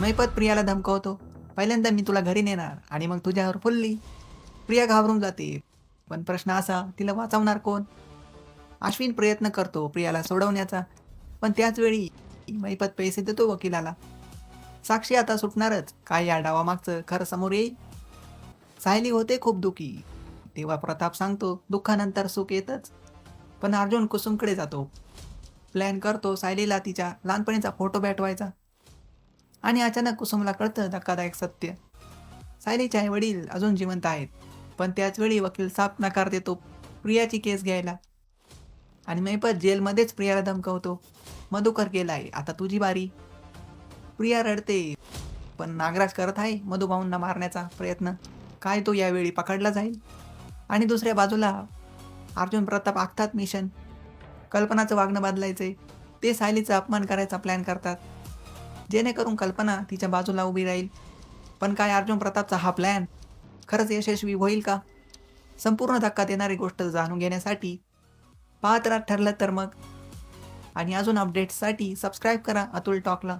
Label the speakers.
Speaker 1: मैपत प्रियाला धमकावतो. पहिल्यांदा मी तुला घरी नेणार आणि मग तुझ्यावर फुलली. प्रिया घाबरून जाते. पण प्रश्न असा तिला वाचवणार कोण? अश्विन प्रयत्न करतो प्रियाला सोडवण्याचा. पण त्याच वेळी मैपत पैसे देतो वकिलाला. साक्षी आता सुटणारच. काय या डावामागचं खरं समोर येईल? सायली होते खूप दुखी. तेव्हा प्रताप सांगतो दुःखानंतर सुख येतच. पण अर्जुन कुसुमकडे जातो. प्लॅन करतो सायलीला तिच्या लहानपणीचा फोटो भेटवायचा. आणि अचानक कुसुमला कळतं धक्कादायक सत्य. सायलीचे आई वडील अजून जिवंत आहेत पण त्याचवेळी वकील साफ नकार देतो प्रियाची केस घ्यायला. आणि मैपत जेलमध्येच प्रियाला धमकवतो मधुकर गेलाय आता तुझी बारी. प्रिया रडते पण नागराज करत आहे मधुभाऊंना मारण्याचा प्रयत्न. काय तो यावेळी पकडला जाईल? आणि दुसऱ्या बाजूला अर्जुन प्रताप आखतात मिशन. कल्पनाचं वागणं बदलायचे ते सायलीचा अपमान करायचा प्लॅन करतात. जेणेकरून कल्पना तिच्या बाजूला उभी राहील. पण काय अर्जुन प्रतापचा हा प्लॅन खरंच यशस्वी होईल का? संपूर्ण धक्का देणारी गोष्ट जाणून घेण्यासाठी पाहत ठरलं तर मग. आणि अजून अपडेट्ससाठी सबस्क्राईब करा अतुल टॉकला